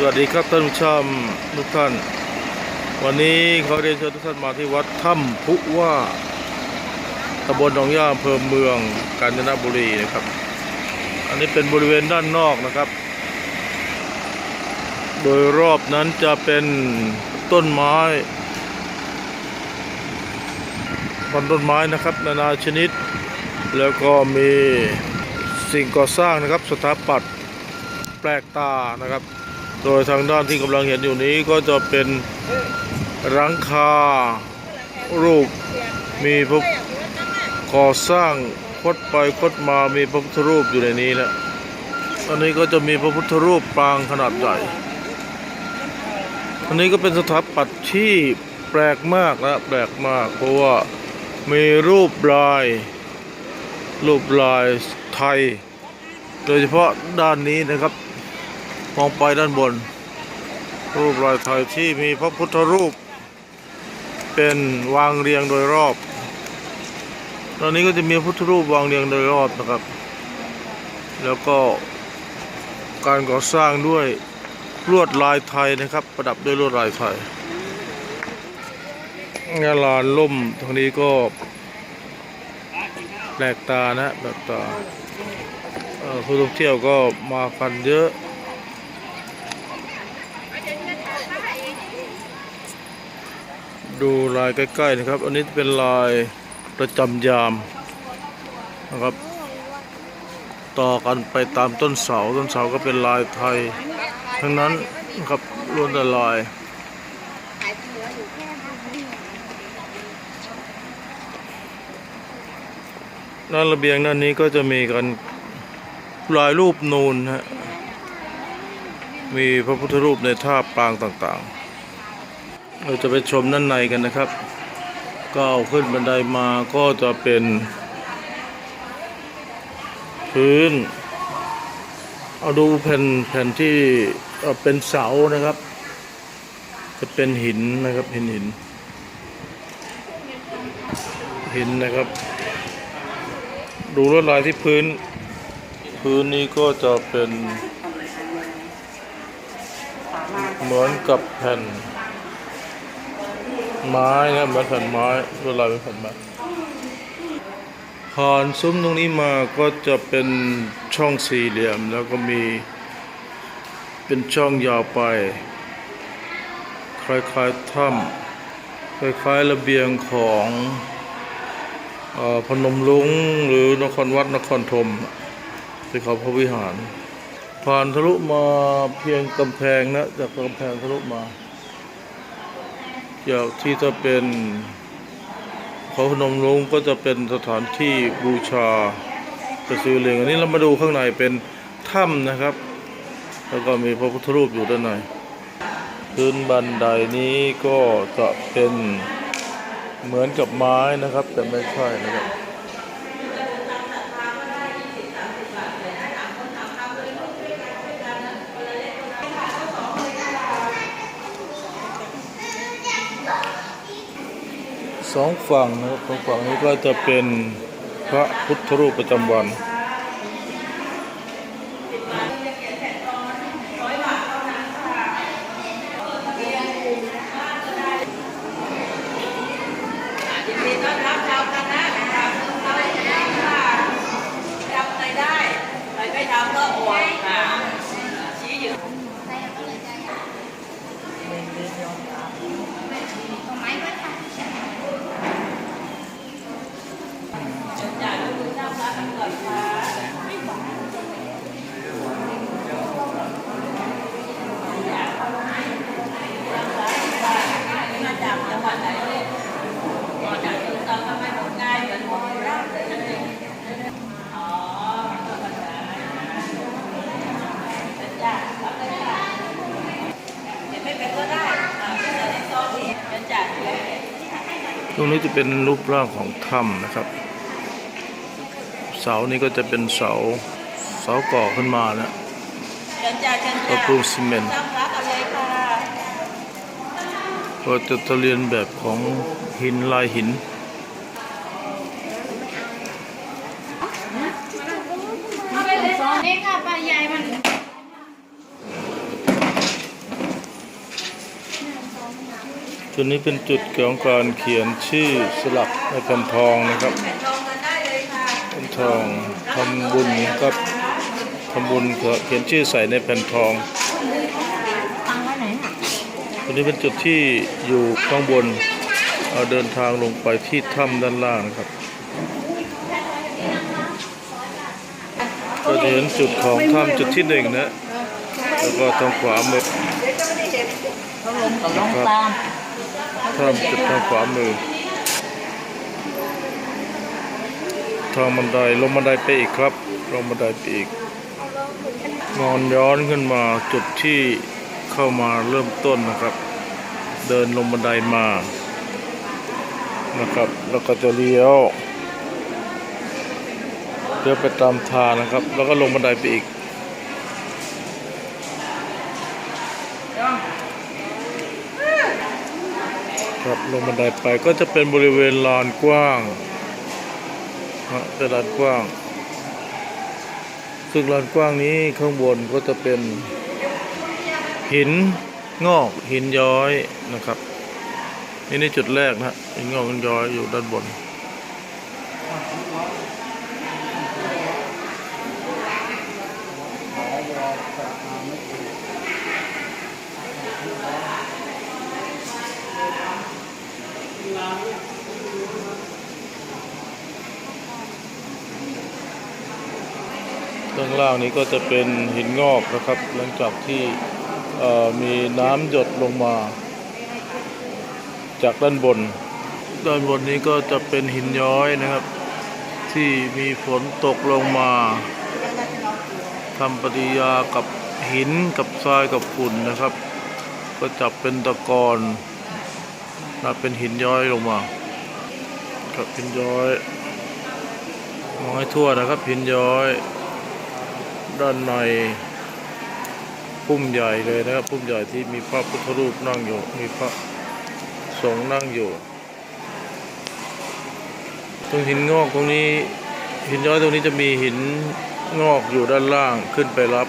สวัสดีครับท่านผู้ชมทุกท่าน วันนี้เขาเรียนเชิญทุกท่านมาที่วัดถ้ำพุว่าตำบลหนองย่าอำเภอเมืองกาญจนบุรีนะครับ อันนี้เป็นบริเวณด้านนอกนะครับ โดยรอบนั้นจะเป็นต้นไม้พันต้นไม้นะครับ นานาชนิด แล้วก็มีสิ่งก่อสร้างนะครับ สถาปัตย์แปลกตานะครับ โดยทางด้านที่กำลังเห็นอยู่นี้ก็จะเป็นรังคา รูปมีพระก่อสร้างคดไปคดมามีพระพุทธรูปอยู่ในนี้นะอันนี้ก็จะมีพระพุทธรูปปางขนาดใหญ่ อันนี้ก็เป็นสถาปัตย์ที่แปลกมากนะแปลกมาก เพราะว่ามีรูปลาย รูปลายไทย โดยเฉพาะด้านนี้นะครับ มองไปด้านบน รูปลายไทยที่มีพระพุทธรูป เป็นวางเรียงโดยรอบ ตอนนี้ก็จะมีพุทธรูปวางเรียงโดยรอบนะครับ แล้วก็การก่อสร้างด้วยลวดลายไทยนะครับ ประดับด้วยลวดลายไทยงานลานล่มตรงนี้ก็แปลกตานะแปลกตาผู้ท่องเที่ยวก็มากันเยอะ ดูลายใกล้ๆนะครับ อันนี้เป็นลายประจำยามนะครับ ต่อกันไปตามต้นเสา ต้นเสาก็เป็นลายไทย ทั้งนั้นนะครับล้วนแต่ลายด้านระเบียงด้านนี้ก็จะมีกันลายรูปนูนฮะมีพระพุทธรูปในท่าปางต่างๆ เราจะไปชมด้านในกันนะครับก้าวขึ้นบันไดมาก็จะเป็น พื้น เอาดูแผ่นแผ่นที่เป็นเสานะครับ จะเป็นหินนะครับหินหินหินนะครับ ดูลวดลายที่พื้น พื้นนี้ก็จะเป็น เหมือนกับแผ่น ไม้นะเหมือนแผ่นไม้ลวดลายเป็นแผ่นไม้ผ่านซุ้มตรงนี้มาก็จะเป็นช่องสี่เหลี่ยม แล้วก็มีเป็นช่องยาวไป คล้ายๆถ้ำคล้ายๆระเบียงของออพนมลุงหรือนครวัดนครธมที่เขาพระวิหาร ผ่านทะลุมาเพียงกำแพงนะจากกำแพงทะลุมา อย่างที่จะเป็นเขาพนมลุงก็จะเป็นสถานที่บูชาตะซือเหลงอันนี้เรามาดูข้างในเป็นถ้ำนะครับ แล้วก็มีพระพุทธรูปอยู่ด้านในพื้นบันไดนี้ก็จะเป็นเหมือนกับไม้นะครับ แต่ไม่ใช่นะครับ สองฝั่งนะครับสองฝั่งนี้ก็จะเป็นพระพุทธรูปประจำวันยินดีต้อนรับชาวคณะนะครับเราชนะค่ะจำอะไรได้ใครไม่ทำก็อวดค่ะชี้อยู่ จ่ายก็คือเจ้าพระกันก่อนค่ะมาจากจังหวัดไหนเนี่ยมาจากจังหวัดทำไมพูดง่ายเหมือนโมราชเลยนั่นเองอ๋อธรรมดาเป็นจ้ารับเลยค่ะเห็นไม่เป็นก็ได้อ่าเป็นอะไรซอสอีกเป็นจ่าที่ไหน ตรงนี้จะเป็นรูปร่างของถ้ำนะครับ เสานี้ก็จะเป็นเสาเสาก่อขึ้นมานะเชิญจ่าเชิญก็จ่าปูนซีเมนต์ก็จะจะเรียนแบบของหินลายหินนี่ค่ะปลาใหญ่มัน จุดนี้เป็นจุดเกี่ยวกับการเขียนชื่อสลักในแผ่นทองนะครับแผ่นทองกันได้เลยค่ะแผ่นทองทำบุญครับทำบุญเขียนชื่อใส่ในแผ่นทองฟังไว้ไหนน่ะตัวนี้เป็นจุดที่อยู่ข้างบนเราเดินทางลงไปที่ถ้ำด้านล่างนะครับก็จะเห็นจุดของถ้ำจุดที่หนึ่งนะ แล้วก็ทางขวามือเขาลงกับ ลงตามถ้ำจุดทางขวามือ ทางบันไดลงบันไดไปอีกครับ ลงบันไดไปอีก งอนย้อนขึ้นมาจุดที่เข้ามาเริ่มต้นนะครับ เดินลงบันไดมานะครับ แล้วก็จะเลี้ยวเลี้ยวไปตามทางนะครับ แล้วก็ลงบันไดไปอีก ครับลงบันไดไปก็จะเป็นบริเวณลานกว้างฮะเป็นลานกว้าง ซึ่งลานกว้างนี้ข้างบนก็จะเป็นหินงอกหินย้อยนะครับ นี่ในจุดแรกนะหินงอกหินย้อยอยู่ด้านบน ข้างล่างนี้ก็จะเป็นหินงอกนะครับ หลังจากที่มีน้ำหยดลงมา จากด้านบน ด้านบนนี้ก็จะเป็นหินย้อยนะครับ ที่มีฝนตกลงมาทำปฏิกิริยากับหินกับทรายกับฝุ่นนะครับ ก็จับเป็นตะกอนนะเป็นหินย้อยลงมากับหินย้อยมองให้ทั่วนะครับหินย้อย ด้านในพุ่มใหญ่เลยนะครับพุ่มใหญ่ที่มีพระพุทธรูปนั่งอยู่ มีพระสงฆ์นั่งอยู่ตรงหินงอกตรงนี้หินย้อยตรงนี้จะมีหินงอกอยู่ด้านล่างขึ้นไปรับ